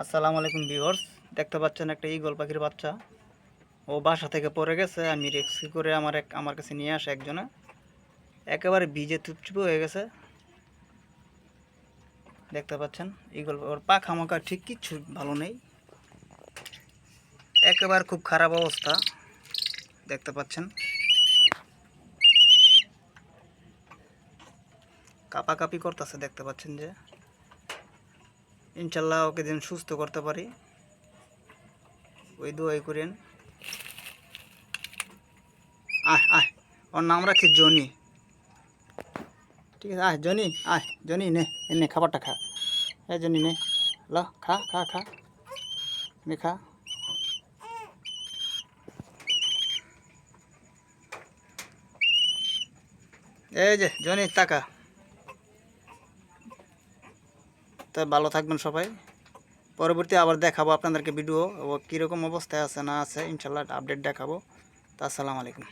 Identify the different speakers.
Speaker 1: আসসালামু আলাইকুম ভিউয়ার্স, দেখতে পাচ্ছেন একটা ঈগল পাখির বাচ্চা। ও বাসা থেকে পড়ে গেছে, আমি রেক্সি করে আমার এক আমার কাছে নিয়ে আসে একজনে। একেবারে ভিজে চুপচুপে হয়ে গেছে। দেখতে পাচ্ছেন, ঈগল ওর পাখা মাখা ঠিক কিচ্ছু ভালো নেই। একেবারে খুব খারাপ অবস্থা। দেখতে পাচ্ছেন। কাপাকাপি করতেছে, দেখতে পাচ্ছেন যে। ইনশাল্লাহ ওকে যেন সুস্থ করতে পারি। ওই দোয়াই করেন। আয় আয়, ওর নাম রাখি জনি। ঠিক আছে, আয়, জনি আয়, জনি, নে নে, খাবারটা খা। হ্যাঁ জনি, নে, ল, খা খা খা। নে, খা। এই যে, জনি টাকা তো ভালো থাকবেন সবাই। পরবর্তী আবার দেখাবো আপনাদেরকে ভিডিও ও কীরকম অবস্থায় আছে না আছে ইনশাল্লাহ আপডেট দেখাবো। তা আসসালামু আলাইকুম।